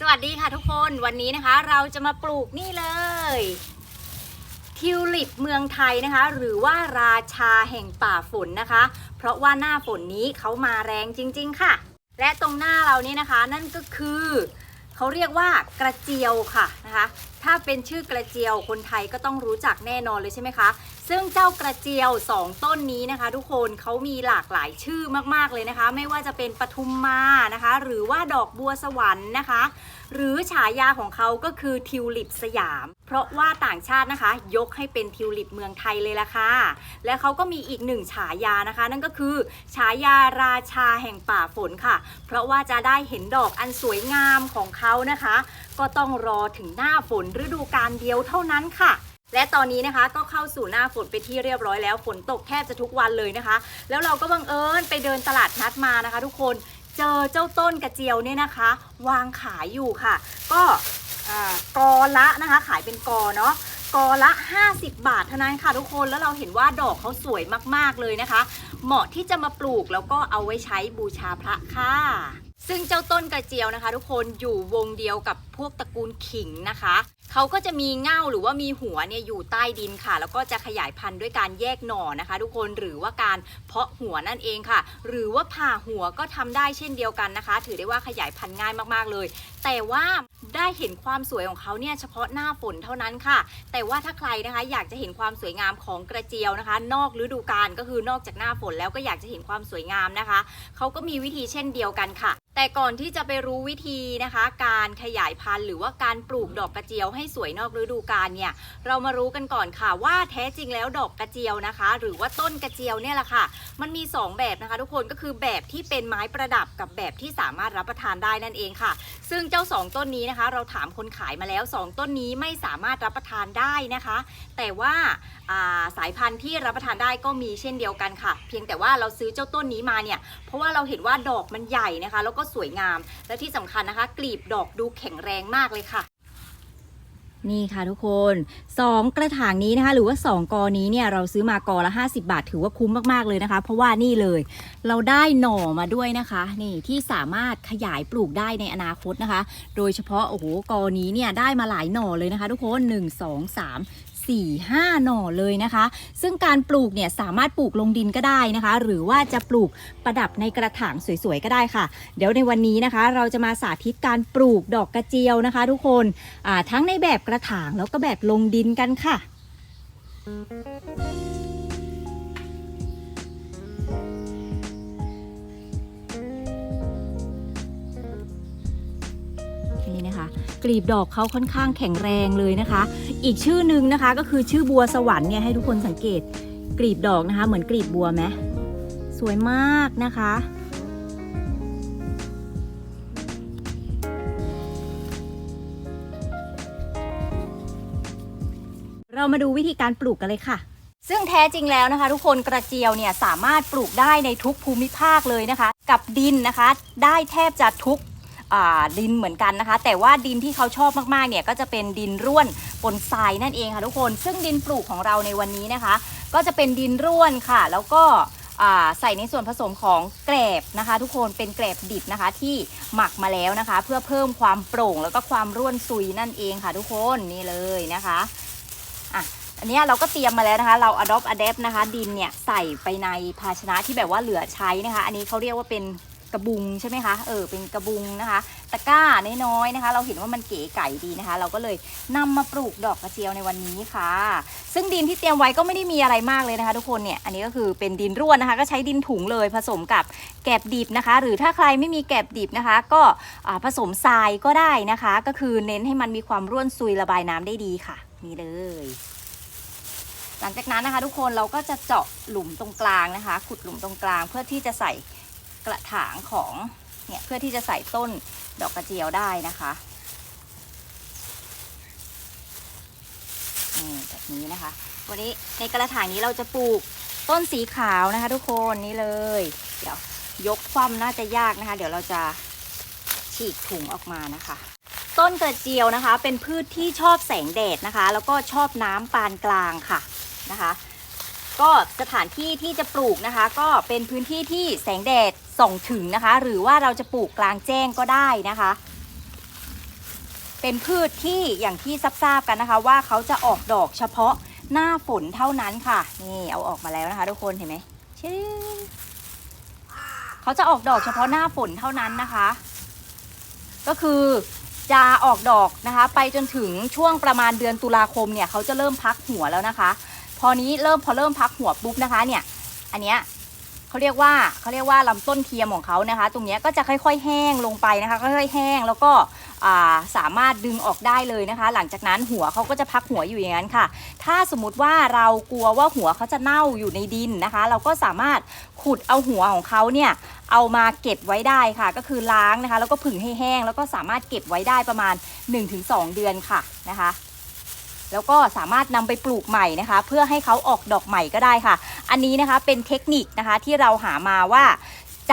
สวัสดีค่ะทุกคนวันนี้นะคะ เราจะมาปลูกนี่เลยทิวลิปเมืองไทยนะคะ หรือว่าราชาแห่งป่าฝนนะคะ เพราะว่าหน้าฝนนี้เขามาแรงจริง ๆ ค่ะ และตรงหน้าเรานี่นะคะ นั่นก็คือเขาเรียกว่ากระเจียวค่ะนะคะ ถ้าเป็นชื่อกระเจียวคนไทยก็ต้องรู้จักแน่นอนเลยใช่ไหมคะ ซึ่งเจ้ากระเจียว 2 ต้นนี้นะคะ ทุกคนเขามีหลากหลายชื่อมากๆเลยนะคะ ไม่ว่าจะเป็นปทุมมานะคะ หรือว่าดอกบัวสวรรค์นะคะ หรือฉายาของเขาก็คือทิวลิปสยาม เพราะว่าต่างชาตินะคะ ยกให้เป็นทิวลิปเมืองไทยเลยล่ะค่ะ และเขาก็มีอีกหนึ่งฉายานะคะ นั่นก็คือฉายาราชาแห่งป่าฝนค่ะ เพราะว่าจะได้เห็นดอกอันสวยงามของเขานะคะ ก็ต้องรอถึงหน้าฝนฤดูกาลเดียวเท่านั้นค่ะ และตอนนี้นะคะก็เข้าสู่หน้าฝนไปที่เรียบร้อยแล้วฝนตกแทบจะทุกวันเลยนะคะ แล้วเราก็บังเอิญไปเดินตลาดนัดมานะคะ ทุกคนเจอเจ้าต้นกระเจียวเนี่ยนะคะ วางขายอยู่ค่ะ ก็กอละนะคะ ขายเป็นกอเนาะกอละ 50 บาทเท่านั้นค่ะทุกคนแล้วเราเห็นว่าดอกเขาสวยมากๆเลยนะคะ เหมาะที่จะมาปลูกแล้วก็เอาไว้ใช้บูชาพระค่ะซึ่งเจ้าต้นกระเจียวนะคะ ทุกคนอยู่วงเดียวกับพวกตระกูลขิงนะคะเขาก็จะมีเง่าหรือว่ามีหัวเนี่ยอยู่ใต้ดินค่ะ แล้วก็จะขยายพันธุ์ด้วยการแยกหน่อนะคะ ทุกคนหรือว่าการเพาะหัวนั่นเองค่ะ หรือว่าผ่าหัวก็ทำได้เช่นเดียวกันนะคะ ถือได้ว่าขยายพันธุ์ง่ายมากๆเลย แต่ว่าได้เห็นความสวยของเขาเนี่ยเฉพาะหน้าฝนเท่านั้นค่ะ แต่ว่าถ้าใครนะคะ อยากจะเห็นความสวยงามของกระเจียวนะคะ นอกฤดูกาลก็คือนอกจากหน้าฝนแล้วก็อยากจะเห็นความสวยงามนะคะเขาก็มีวิธีเช่นเดียวกันค่ะ แต่ก่อนที่จะไปรู้วิธีนะคะ การขยายพันธุ์หรือว่าการปลูกดอกกระเจียวให้สวยนอกฤดูกาลเนี่ยเรามารู้กันก่อนค่ะว่าแท้จริงแล้วดอกกระเจียวนะคะ หรือว่าต้นกระเจียวเนี่ยแหละค่ะ มันมี 2 แบบนะคะ ทุกคนก็คือแบบที่เป็นไม้ประดับกับแบบที่สามารถรับประทานได้นั่นเองค่ะ ซึ่งเจ้า 2 ต้นนี้นะคะ เราถามคนขายมาแล้ว 2 ต้นนี้ไม่สามารถรับประทานได้นะคะ แต่ว่าอ่าสายพันธุ์ที่รับประทานได้ก็มีเช่นเดียวกันค่ะ เพียงแต่ว่าเราซื้อเจ้าต้นนี้มาเนี่ยเพราะว่าเราเห็นว่าดอกมันใหญ่นะคะ แล้วก็สวยงาม และที่สำคัญนะคะ กลีบดอกดูแข็งแรงมากเลยค่ะ นี่ค่ะทุกคน 2 กระถางนี้นะคะ หรือว่า 2 กอนี้เนี่ยเราซื้อมากอละ 50 บาท ถือว่าคุ้มมากๆเลยนะคะ เพราะว่านี่เลย เราได้หน่อมาด้วยนะคะ นี่ที่สามารถขยายปลูกได้ในอนาคตนะคะ โดยเฉพาะโอ้โหกอนี้เนี่ยได้มาหลายหน่อเลยนะคะ ทุกคน 1 2 3 4 5 หน่อเลยนะคะ ซึ่งการปลูกเนี่ยสามารถปลูกลงดินก็ได้นะคะ หรือว่าจะปลูกประดับในกระถางสวยๆก็ได้ค่ะ เดี๋ยวในวันนี้นะคะ เราจะมาสาธิตการปลูกดอกกระเจียวนะคะ ทุกคนทั้งในแบบกระถางแล้วก็แบบลงดินกันค่ะนี่นะคะ กลีบดอกเขาค่อนข้างแข็งแรงเลยนะคะ อีกชื่อหนึ่งนะคะก็คือชื่อบัวสวรรค์เนี่ยให้ทุกคนสังเกตกลีบดอกนะคะ เหมือนกลีบบัวไหมสวยมากนะคะ เรามาดูวิธีการปลูกกันเลยค่ะซึ่งแท้จริงแล้วนะคะ ทุกคนกระเจียวเนี่ยสามารถปลูกได้ในทุกภูมิภาคเลยนะคะ กับดินนะคะ ได้แทบจะทุก ดินเหมือนกันนะคะ แต่ว่าดินที่เขาชอบมากๆเนี่ยก็จะเป็นดินร่วนปนทรายนั่นเองค่ะทุกคน ซึ่งดินปลูกของเราในวันนี้นะคะ ก็จะเป็นดินร่วนค่ะ แล้วก็ใส่ในส่วนผสมของแกลบนะคะ ทุกคนเป็นแกลบดิบนะคะที่หมักมาแล้วนะคะ เพื่อเพิ่มความโปร่งแล้วก็ความร่วนซุยนั่นเองค่ะ ทุกคนนี่เลยนะคะอะอันนี้เราก็เตรียมมาแล้วนะคะ เรา adopt adapt นะคะ ดินเนี่ยใส่ไปในภาชนะที่แบบว่าเหลือใช้นะคะ อันนี้เขาเรียกว่าเป็น กระบุงใช่ไหมคะ เออ เป็นกระบุงนะคะ ตะกร้าน้อยๆนะคะ เราเห็นว่ามันเก๋ไก่ดีนะคะ เราก็เลยนำมาปลูกดอกกระเจียวในวันนี้ค่ะ ซึ่งดินที่เตรียมไว้ก็ไม่ได้มีอะไรมากเลยนะคะ ทุกคนเนี่ย อันนี้ก็คือเป็นดินร่วนนะคะ ก็ใช้ดินถุงเลยผสมกับแกบดิบนะคะ หรือถ้าใครไม่มีแกบดิบนะคะ ก็ผสมทรายก็ได้นะคะ ก็คือเน้นให้มันมีความร่วนซุยระบายน้ำได้ดีค่ะ นี่เลยหลังจากนั้นนะคะ ทุกคนเราก็จะเจาะหลุมตรงกลางนะคะ ขุดหลุมตรงกลางเพื่อที่จะใส่ กระถางของเนี่ยเพื่อที่จะใส่ต้นดอกกระเจียวได้นะคะนี่แบบนี้นะคะ วันนี้ในกระถางนี้เราจะปลูกต้นสีขาวนะคะ ทุกคนนี่เลย เดี๋ยวยกคว่ำน่าจะยากนะคะ เดี๋ยวเราจะฉีกถุงออกมานะคะ ต้นกระเจียวนะคะ เป็นพืชที่ชอบแสงแดดนะคะ แล้วก็ชอบน้ำปานกลางค่ะนะคะ ก็สถานที่ที่จะปลูกนะคะ ก็เป็นพื้นที่ที่แสงแดด ส่องถึงนะคะ หรือว่าเราจะปลูกกลางแจ้งก็ได้นะคะ เป็นพืชที่อย่างที่ทราบกันนะคะ ว่าเขาจะออกดอกเฉพาะหน้าฝนเท่านั้นค่ะ นี่เอาออกมาแล้วนะคะทุกคนเห็นไหมชิ้นเขาจะออกดอกเฉพาะหน้าฝนเท่านั้นนะคะ ก็คือจะออกดอกนะคะ ไปจนถึงช่วงประมาณเดือนตุลาคมเนี่ยเขาจะเริ่มพักหัวแล้วนะคะ พอนี้เริ่มพอเริ่มพักหัวปุ๊บนะคะเนี่ย อันเนี้ย เขาเรียกว่าเขาเรียกว่าลำต้นเทียมของเขานะคะ ตรงนี้ก็จะค่อย ๆ แห้งลงไปนะคะค่อยๆแห้งแล้วก็สามารถดึงออกได้เลยนะคะ หลังจากนั้นหัวเขาก็จะพักหัวอยู่อย่างนั้นค่ะ ถ้าสมมติว่าเรากลัวว่าหัวเขาจะเน่าอยู่ในดินนะคะ เราก็สามารถขุดเอาหัวของเขาเนี่ยเอามาเก็บไว้ได้ค่ะ ก็คือล้างนะคะ แล้วก็ผึ่งให้แห้ง แล้วก็สามารถเก็บไว้ได้ประมาณ 1-2 เดือนค่ะนะคะแล้วก็สามารถนำไปปลูกใหม่นะคะ เพื่อให้เขาออกดอกใหม่ก็ได้ค่ะ อันนี้นะคะเป็นเทคนิคนะคะที่เราหามาว่า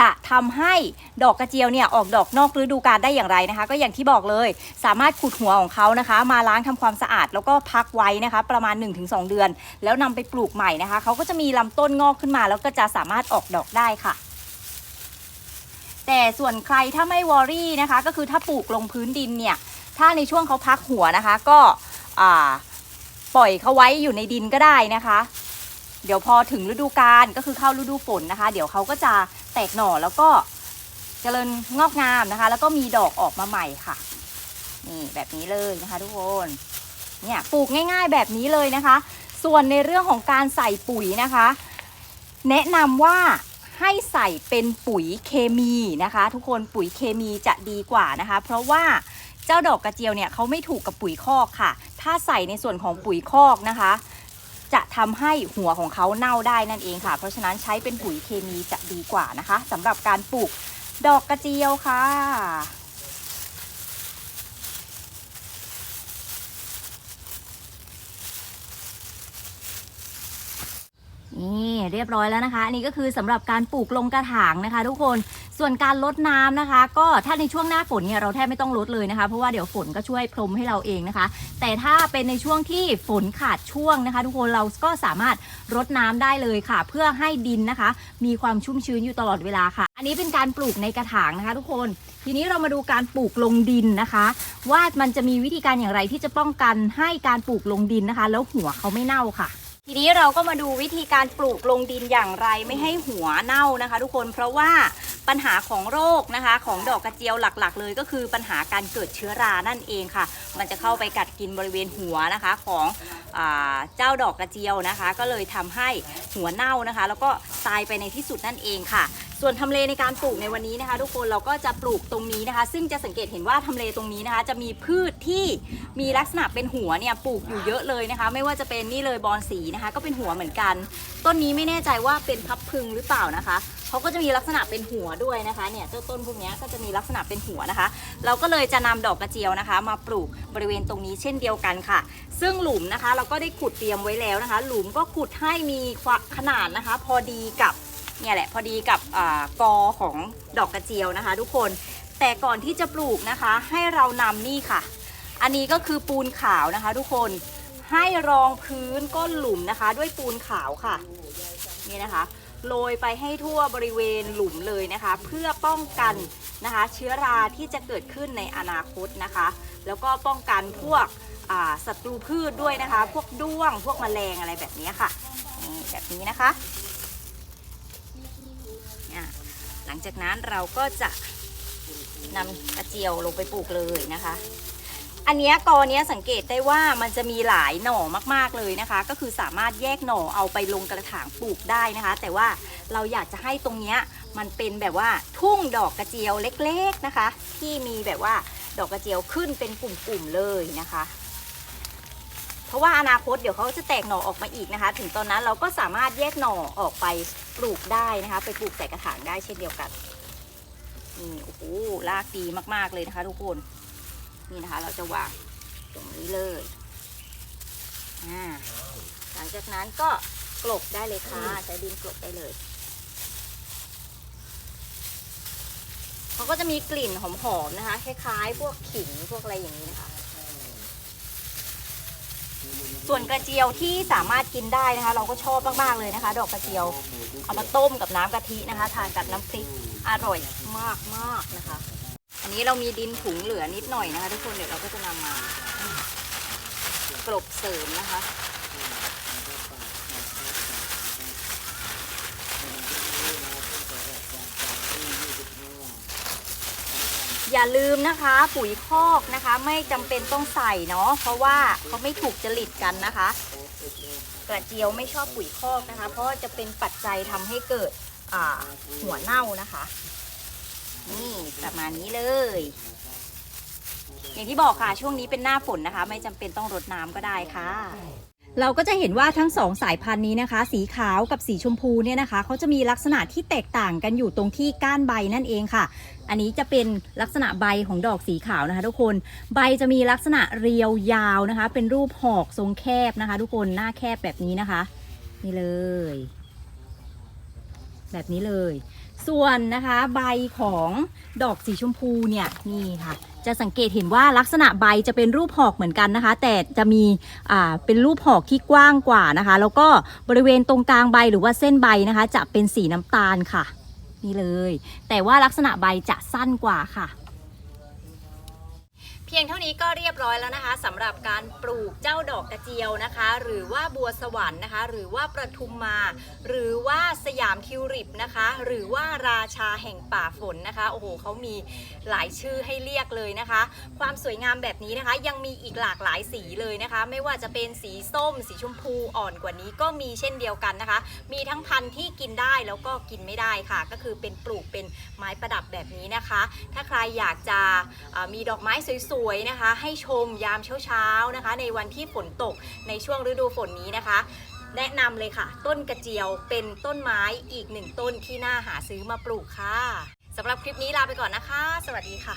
จะทำให้ดอกกระเจียวเนี่ยออกดอกนอกฤดูกาลได้อย่างไรนะคะ ก็อย่างที่บอกเลย สามารถขุดหัวของเขานะคะ มาล้างทำความสะอาดแล้วก็พักไว้นะคะ ประมาณ 1-2 เดือน แล้วนำไปปลูกใหม่นะคะเขาก็จะมีลำต้นงอกขึ้นมา แล้วก็จะสามารถออกดอกได้ค่ะ แต่ส่วนใครถ้าไม่วอรี่นะคะ ก็คือถ้าปลูกลงพื้นดินเนี่ย ถ้าในช่วงเขาพักหัวนะคะ ก็ปล่อยเขาไว้อยู่ในดินก็ได้นะคะ เดี๋ยวพอถึงฤดูกาลก็คือเข้าฤดูฝนนะคะ เดี๋ยวเขาก็จะแตกหน่อแล้วก็เจริญงอกงามนะคะ แล้วก็มีดอกออกมาใหม่ค่ะ นี่แบบนี้เลยนะคะ ทุกคนเนี่ยปลูกง่าย ๆ แบบนี้เลยนะคะ ส่วนในเรื่องของการใส่ปุ๋ยนะคะ แนะนำว่าให้ใส่เป็นปุ๋ยเคมีนะคะ ทุกคนปุ๋ยเคมีจะดีกว่านะคะ เพราะว่าเจ้าดอกกระเจียวเนี่ยเขาไม่ถูกกับปุ๋ยคอกค่ะ ถ้าใส่ในส่วนของปุ๋ยคอกนะคะ จะทำให้หัวของเขาเน่าได้นั่นเองค่ะ เพราะฉะนั้นใช้เป็นปุ๋ยเคมีจะดีกว่านะคะสำหรับการปลูกดอกกระเจียวค่ะนี่เรียบร้อยแล้วนะคะ อันนี้ก็คือสำหรับการปลูกลงกระถางนะคะ ทุกคน ส่วนการลดน้ำนะคะ ก็ถ้าในช่วงหน้าฝนเนี่ยเราแทบไม่ต้องลดเลยนะคะ เพราะว่าเดี๋ยวฝนก็ช่วยพรมให้เราเองนะคะ แต่ถ้าเป็นในช่วงที่ฝนขาดช่วงนะคะ ทุกคนเราก็สามารถรดน้ำได้เลยค่ะ เพื่อให้ดินนะคะ มีความชุ่มชื้นอยู่ตลอดเวลาค่ะ อันนี้เป็นการปลูกในกระถางนะคะ ทุกคนทีนี้เรามาดูการปลูกลงดินนะคะ ว่ามันจะมีวิธีการอย่างไรที่จะป้องกันให้การปลูกลงดินนะคะ แล้วหัวเขาไม่เน่าค่ะ ทีนี้เราก็มาดูวิธีการปลูกลงดินอย่างไรไม่ให้หัวเน่านะคะ ทุกคนเพราะว่าปัญหาของโรคนะคะ ของดอกกระเจียวหลักๆ เลยก็คือปัญหาการเกิดเชื้อรานั่นเองค่ะ มันจะเข้าไปกัดกินบริเวณหัวนะคะของอเจ้าดอกกระเจียวนะคะ ก็เลยทำให้หัวเน่านะคะ แล้วก็ตายไปในที่สุดนั่นเองค่ะ ส่วนทำเลในการปลูกในวันนี้นะคะ ทุกคนเราก็จะปลูกตรงนี้นะคะ ซึ่งจะสังเกตเห็นว่าทำเลตรงนี้นะคะ จะมีพืชที่มีลักษณะเป็นหัวเนี่ยปลูกอยู่เยอะเลยนะคะ ไม่ว่าจะเป็นนี่เลยบอนสีนะคะ ก็เป็นหัวเหมือนกัน ต้นนี้ไม่แน่ใจว่าเป็นพับพึงหรือเปล่านะคะเขาก็จะมีลักษณะเป็นหัวด้วยนะคะเนี่ยเจ้าต้นพวกนี้ก็จะมีลักษณะเป็นหัวนะคะ เราก็เลยจะนำดอกกระเจียวนะคะ มาปลูกบริเวณตรงนี้เช่นเดียวกันค่ะ ซึ่งหลุมนะคะ เราก็ได้ขุดเตรียมไว้แล้วนะคะ หลุมก็ขุดให้มีขนาดนะคะ พอดีกับ เนี่ยแหละพอดีกับอกอของดอกกระเจียวนะคะ ทุกคนแต่ก่อนที่จะปลูกนะคะให้เรานำนี่ค่ะ อันนี้ก็คือปูนขาวนะคะ ทุกคนให้รองพื้นก้นหลุมนะคะ ด้วยปูนขาวค่ะนี่นะคะโรยไปให้ทั่วบริเวณหลุมเลยนะคะ เพื่อป้องกันนะคะ เชื้อราที่จะเกิดขึ้นในอนาคตนะคะ แล้วก็ป้องกันพวกศัตรูพืชด้วยนะคะ พวกด้วงพวกแมลงอะไรแบบนี้ค่ะนี่แบบนี้นะคะ ลังจากนั้นเราก็จะนำกระเจียวลงไปปลูกเลยนะคะ อันเนี้ยกอเนี้ยสังเกตได้ว่ามันจะมีหลายหน่อมากๆเลยนะคะ ก็คือสามารถแยกหน่อเอาไปลงกระถางปลูกได้นะคะ แต่ว่าเราอยากจะให้ตรงเนี้ยมันเป็นแบบว่าทุ่งดอกกระเจียวเล็กๆนะคะ ที่มีแบบว่าดอกกระเจียวขึ้นเป็นกลุ่มๆเลยนะคะ เพราะว่าอนาคตเดี๋ยวเขาจะแตกหน่อออกมาอีกนะคะ ถึงตอนนั้นเราก็สามารถแยกหน่อออกไปปลูกได้นะคะ ไปปลูกใส่กระถางได้เช่นเดียวกันนี่โอ้โหรากดีมากๆเลยนะคะทุกคนนี่นะคะ เราจะวางตรงนี้เลยหลังจากนั้นก็กลบได้เลยค่ะใช้ดินกลบได้เลยเขาก็จะมีกลิ่นหอมๆนะคะคล้ายๆ พวกขิงพวกอะไรอย่างนี้นะคะ ส่วนกระเจียวที่สามารถกินได้นะคะ เราก็ชอบมากๆเลยนะคะ ดอกกระเจียว เอามาต้มกับน้ำกะทินะคะทานกับน้ำพริกอร่อยมากๆนะคะ อันนี้เรามีดินถุงเหลือนิดหน่อยนะคะ ทุกคนเดี๋ยวเราก็จะนำมากลบเสริมนะคะ อย่าลืมนะคะปุ๋ยคอกนะคะ ไม่จำเป็นต้องใส่เนาะเพราะว่าเขาไม่ถูกจริตกันนะคะ กระเจียวไม่ชอบปุ๋ยคอกนะคะ เพราะจะเป็นปัจจัยทำให้เกิดหัวเน่านะคะ นี่ประมาณนี้เลย อย่างที่บอกค่ะช่วงนี้เป็นหน้าฝนนะคะ ไม่จำเป็นต้องรดน้ำก็ได้ค่ะ เราก็จะเห็นว่าทั้งสองสายพันธุ์นี้นะคะ สีขาวกับสีชมพูเนี่ยนะคะเขาจะมีลักษณะที่แตกต่างกันอยู่ตรงที่ก้านใบนั่นเองค่ะ อันนี้จะเป็นลักษณะใบของดอกสีขาวนะคะ ทุกคนใบจะมีลักษณะเรียวยาวนะคะ เป็นรูปหอกทรงแคบนะคะ ทุกคนหน้าแคบแบบนี้นะคะ นี่เลย แบบนี้เลย ส่วนนะคะใบของดอกสีชมพูเนี่ยนี่ค่ะ จะสังเกตเห็นว่าลักษณะใบจะเป็นรูปหอกเหมือนกันนะคะ แต่จะมีอ่าเป็นรูปหอกที่กว้างกว่านะคะ แล้วก็บริเวณตรงกลางใบหรือว่าเส้นใบนะคะ จะเป็นสีน้ำตาลค่ะ นี่เลย แต่ว่าลักษณะใบจะสั้นกว่าค่ะ พียงเท่านี้ก็เรียบร้อยแล้วนะคะสำหรับการปลูกเจ้าดอกกระเจียวนะคะ หรือว่าบัวสวรรค์นะคะ หรือว่าประทุมมา หรือว่าสยามทิวลิปนะคะ หรือว่าราชาแห่งป่าฝนนะคะโอ้โหเขามีหลายชื่อให้เรียกเลยนะคะ ความสวยงามแบบนี้นะคะ ยังมีอีกหลากหลายสีเลยนะคะ ไม่ว่าจะเป็นสีส้ม สีชมพูอ่อนกว่านี้ก็มีเช่นเดียวกันนะคะ มีทั้งพันธุ์ที่กินได้แล้วก็กินไม่ได้ค่ะ ก็คือเป็นปลูกเป็นไม้ประดับแบบนี้นะคะ ถ้าใครอยากจะมีดอกไม้สวยๆนะคะ ให้ชมยามเช้าๆนะคะ ในวันที่ฝนตกในช่วงฤดูฝนนี้นะคะ แนะนำเลยค่ะ ต้นกระเจียวเป็นต้นไม้อีกหนึ่งต้นที่น่าหาซื้อมาปลูกค่ะสำหรับคลิปนี้ลาไปก่อนนะคะ สวัสดีค่ะ